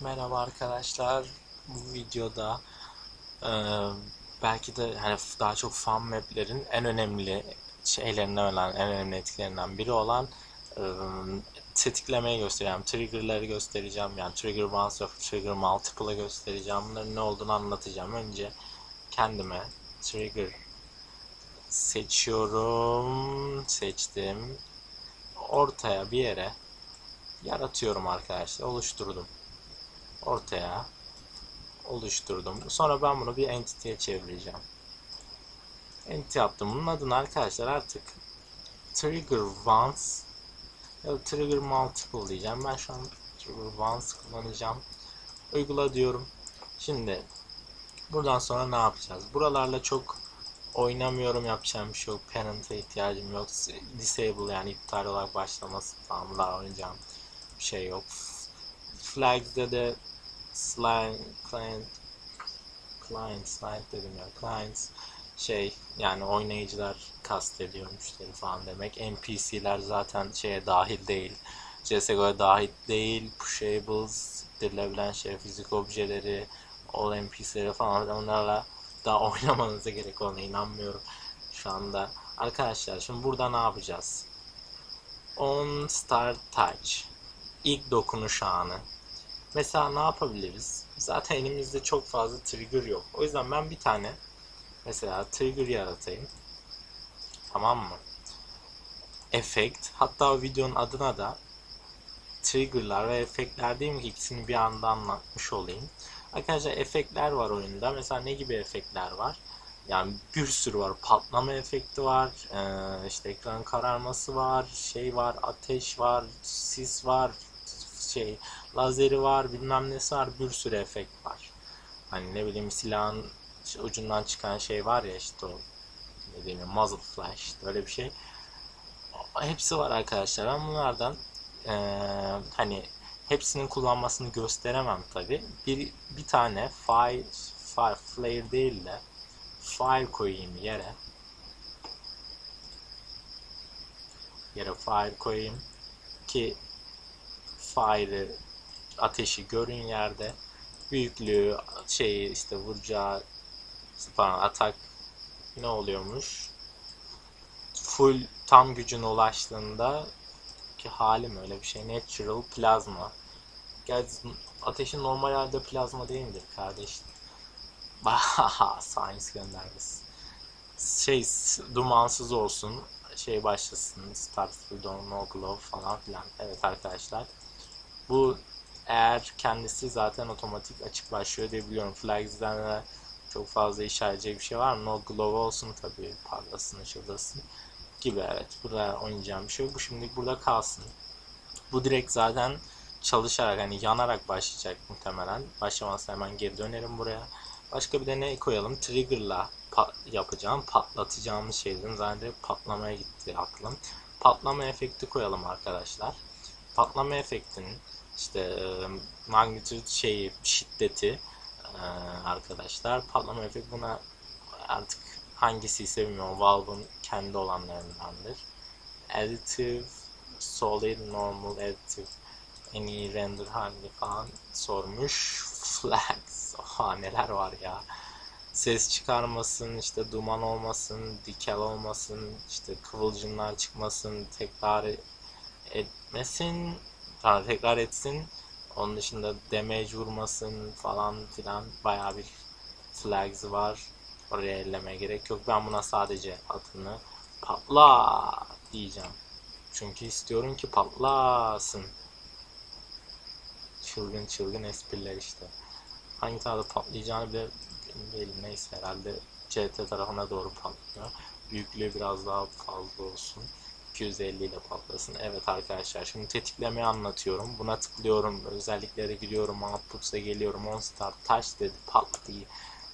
Merhaba arkadaşlar. Bu videoda e, belki de hani daha çok fan map'lerin en önemli şeylerinden olan, en önemli etkilerinden biri olan e, tetiklemeyi göstereceğim. Trigger'ları göstereceğim. Yani trigger once ve trigger multiple'ı göstereceğim. Bunların ne olduğunu anlatacağım. Önce kendime trigger seçiyorum. Seçtim. Ortaya bir yere yaratıyorum arkadaşlar. Oluşturdum ortaya oluşturdum. Sonra ben bunu bir entity'ye çevireceğim. Entity yaptım. Bunun adını arkadaşlar artık trigger once ya da trigger multiple diyeceğim. Ben şu an trigger once kullanacağım. Uygula diyorum. Şimdi buradan sonra ne yapacağız? Buralarla çok oynamıyorum yapacağım bir şey yok. Parent'a ihtiyacım yok. Disable yani iptal olarak başlaması falan daha oynayacağım bir şey yok. Flags'de de slide client client slide dedim ya clients şey yani oynayıcılar kastediyor müşteri falan demek. NPC'ler zaten şeye dahil değil CSGO'ya dahil değil pushables dirilebilen şey fizik objeleri all NPC'leri falan onlarla daha oynamanıza gerek olduğuna inanmıyorum şu anda. Arkadaşlar şimdi burada ne yapacağız? On start touch ilk dokunuş anı Mesela ne yapabiliriz? Zaten elimizde çok fazla trigger yok. O yüzden ben bir tane mesela trigger yaratayım. Tamam mı? Efekt. Hatta o videonun adına da triggerlar ve efektler mi ki ikisini bir anda anlatmış olayım. Arkadaşlar efektler var oyunda. Mesela ne gibi efektler var? Yani bir sürü var. Patlama efekti var. Ee, işte ekran kararması var. Şey var. Ateş var. Sis var şey lazeri var bilmem nesi var bir sürü efekt var. Hani ne bileyim silahın ucundan çıkan şey var ya işte o ne diyeyim muzzle flash işte öyle bir şey. Hepsi var arkadaşlar. Ben bunlardan ee, hani hepsinin kullanmasını gösteremem tabi. Bir, bir tane file, file flare değil de file koyayım yere. Yere file koyayım ki fire'ı ateşi görün yerde. Büyüklüğü şeyi işte vuracağı falan atak ne oluyormuş? Full tam gücüne ulaştığında ki hali mi öyle bir şey natural plazma. Gerçi ateşin normal halde plazma değil midir kardeş Bahaha science göndermesi şey dumansız olsun şey başlasın start with no glow falan filan evet arkadaşlar bu eğer kendisi zaten otomatik açık başlıyor diye biliyorum. Flags'den de çok fazla işaretecek bir şey var mı? No glow olsun tabii. Parlasın, ışıldasın gibi evet. Burada oynayacağım bir şey yok. Bu şimdilik burada kalsın. Bu direkt zaten çalışarak hani yanarak başlayacak muhtemelen. Başlamazsa hemen geri dönerim buraya. Başka bir de ne koyalım? Trigger'la pat yapacağım, patlatacağımız şeyden zaten patlamaya gitti aklım. Patlama efekti koyalım arkadaşlar. Patlama efektinin işte e, magnitude şeyi şiddeti e, arkadaşlar patlama efekt buna artık hangisi ise bilmiyorum Valve'ın kendi olanlarındandır additive solid normal additive en iyi render halini falan sormuş flags oha neler var ya ses çıkarmasın işte duman olmasın dikel olmasın işte kıvılcımlar çıkmasın tekrar etmesin Tanrı tekrar etsin. Onun dışında damage vurmasın falan filan baya bir flags var. Oraya elleme gerek yok. Ben buna sadece adını patla diyeceğim. Çünkü istiyorum ki patlasın. Çılgın çılgın espriler işte. Hangi tarafta patlayacağını bile değilim. Neyse herhalde CT tarafına doğru patlıyor. Büyüklüğü biraz daha fazla olsun. 250 ile patlasın. Evet arkadaşlar şimdi tetiklemeyi anlatıyorum. Buna tıklıyorum. Özelliklere gidiyorum. Output'a geliyorum. On start touch dedi. Pat diye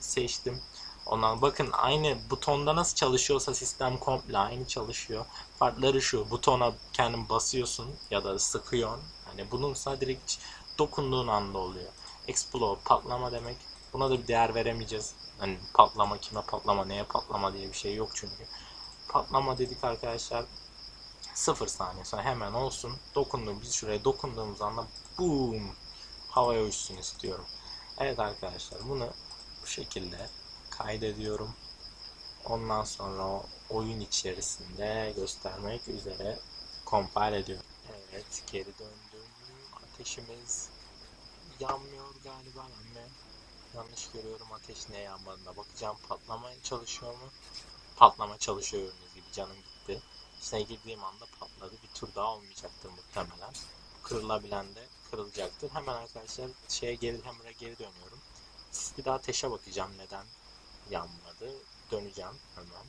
seçtim. Ondan bakın aynı butonda nasıl çalışıyorsa sistem komple aynı çalışıyor. Farkları şu butona kendin basıyorsun ya da sıkıyorsun. Hani bununsa direkt dokunduğun anda oluyor. Explode patlama demek. Buna da bir değer veremeyeceğiz. Hani patlama kime patlama neye patlama diye bir şey yok çünkü. Patlama dedik arkadaşlar. 0 saniye sonra hemen olsun. Dokundum. Biz şuraya dokunduğumuz anda boom havaya uçsun istiyorum. Evet arkadaşlar bunu bu şekilde kaydediyorum. Ondan sonra oyun içerisinde göstermek üzere compile ediyorum. Evet geri döndüm. Ateşimiz yanmıyor galiba ama yanlış görüyorum ateş ne yanmadığına bakacağım patlamaya çalışıyor mu? Patlama çalışıyor gördüğünüz gibi canım gitti. İçine girdiğim anda patladı. Bir tur daha olmayacaktır muhtemelen. Kırılabilen de kırılacaktır. Hemen arkadaşlar şeye geri hammer'a geri dönüyorum. Bir daha ateşe bakacağım neden yanmadı. Döneceğim hemen.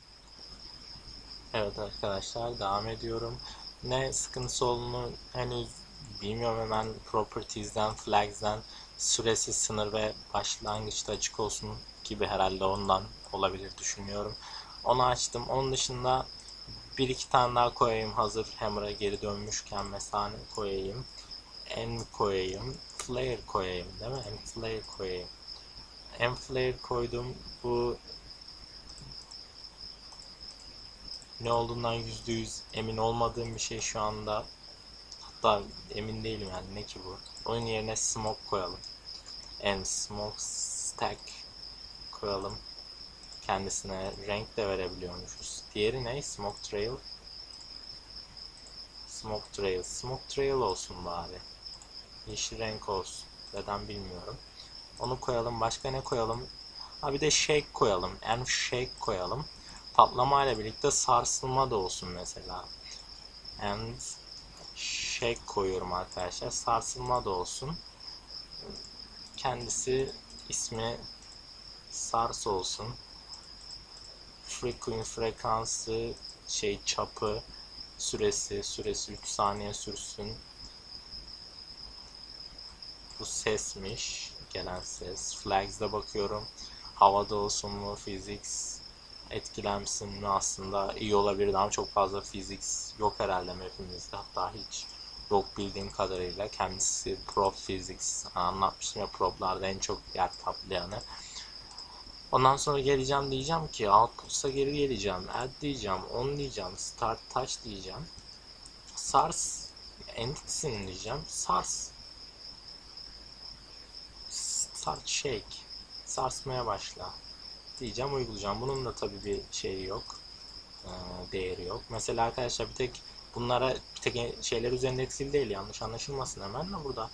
Evet arkadaşlar devam ediyorum. Ne sıkıntısı olduğunu henüz bilmiyorum hemen properties'den, flags'den süresi sınır ve başlangıçta açık olsun gibi herhalde ondan olabilir düşünüyorum. Onu açtım. Onun dışında bir iki tane daha koyayım hazır Hammer'a geri dönmüşken mesela koyayım. En koyayım. Flare koyayım değil mi? En flare koyayım. En flare koydum. Bu ne olduğundan yüzde yüz emin olmadığım bir şey şu anda. Hatta emin değilim yani ne ki bu. Onun yerine smoke koyalım. En smoke stack koyalım. Kendisine renk de verebiliyormuşuz. Diğeri ne? Smoke trail. Smoke trail. Smoke trail olsun bari. Yeşil renk olsun. Neden bilmiyorum. Onu koyalım. Başka ne koyalım? Ha bir de shake koyalım. En shake koyalım. Patlama ile birlikte sarsılma da olsun mesela. And shake koyuyorum arkadaşlar. Sarsılma da olsun. Kendisi ismi sars olsun. Frequent frekansı şey çapı süresi süresi 3 saniye sürsün. Bu sesmiş. Gelen ses. Flags'da bakıyorum. Havada olsun mu? Physics etkilensin mi aslında iyi olabilir ama çok fazla physics yok herhalde mapimizde hatta hiç yok bildiğim kadarıyla kendisi prop physics anlatmıştım ya proplarda en çok yer kaplayanı ondan sonra geleceğim diyeceğim ki output'a geri geleceğim add diyeceğim on diyeceğim start touch diyeceğim sars entity'sini diyeceğim sars start shake sarsmaya başla diyeceğim uygulayacağım. Bunun da tabii bir şeyi yok. Değeri yok. Mesela arkadaşlar bir tek bunlara tek şeyler üzerinde etkili değil. Yanlış anlaşılmasın hemen de burada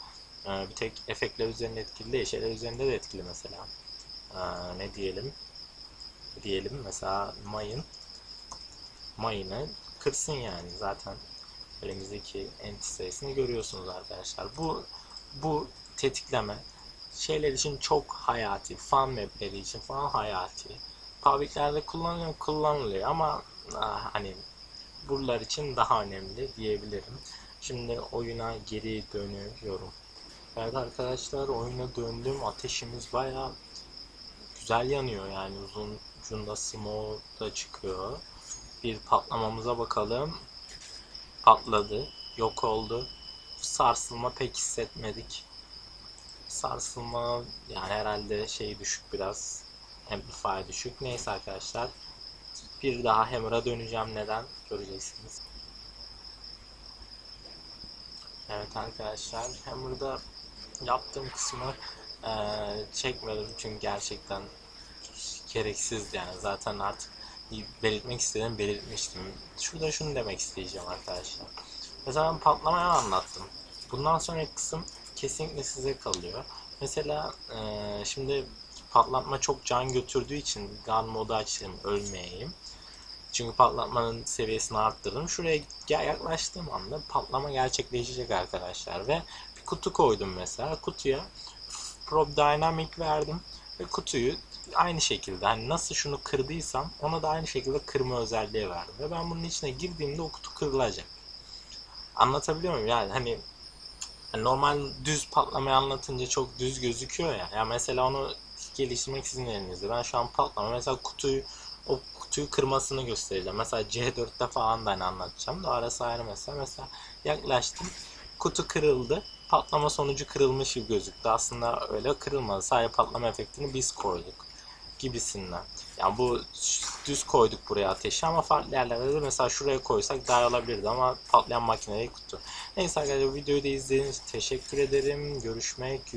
e, bir tek efektler üzerinde etkili değil. Şeyler üzerinde de etkili mesela. E, ne diyelim? Diyelim mesela mayın mayını kırsın yani. Zaten elimizdeki enti sayısını görüyorsunuz arkadaşlar. Bu bu tetikleme şeyler için çok hayati. Fan mapleri için falan hayati. Public'lerde kullanılıyor, kullanılıyor ama ah, hani buralar için daha önemli diyebilirim. Şimdi oyuna geri dönüyorum. Evet arkadaşlar oyuna döndüm. Ateşimiz baya güzel yanıyor yani uzun ucunda smoke da çıkıyor. Bir patlamamıza bakalım. Patladı. Yok oldu. Sarsılma pek hissetmedik sarsılma yani herhalde şey düşük biraz amplifier düşük neyse arkadaşlar bir daha Hammer'a döneceğim. Neden? Göreceksiniz. Evet arkadaşlar Hammer'da yaptığım kısmı e, çekmedim. Çünkü gerçekten gereksiz yani. Zaten artık belirtmek istedim belirtmiştim. Şurada şunu demek isteyeceğim arkadaşlar. Mesela ben patlamaya anlattım. Bundan sonraki kısım kesinlikle size kalıyor. Mesela e, şimdi patlatma çok can götürdüğü için gun modu açayım ölmeyeyim. Çünkü patlatmanın seviyesini arttırdım. Şuraya yaklaştığım anda patlama gerçekleşecek arkadaşlar. Ve bir kutu koydum mesela. Kutuya Probe Dynamic verdim. Ve kutuyu aynı şekilde hani nasıl şunu kırdıysam ona da aynı şekilde kırma özelliği verdim. Ve ben bunun içine girdiğimde o kutu kırılacak. Anlatabiliyor muyum? Yani hani yani normal düz patlamayı anlatınca çok düz gözüküyor ya. Ya mesela onu geliştirmek sizin elinizde. Ben şu an patlama mesela kutuyu o kutuyu kırmasını göstereceğim. Mesela C4'te falan da hani anlatacağım da arası ayrı mesela. Mesela yaklaştım. Kutu kırıldı. Patlama sonucu kırılmış gibi gözüktü. Aslında öyle kırılmadı. Sadece patlama efektini biz koyduk gibisinden. Yani bu düz koyduk buraya ateşi ama farklı yerlerde de mesela şuraya koysak daha olabilirdi ama patlayan makineyi kutu. Neyse arkadaşlar videoyu da izlediğiniz için teşekkür ederim. Görüşmek üzere.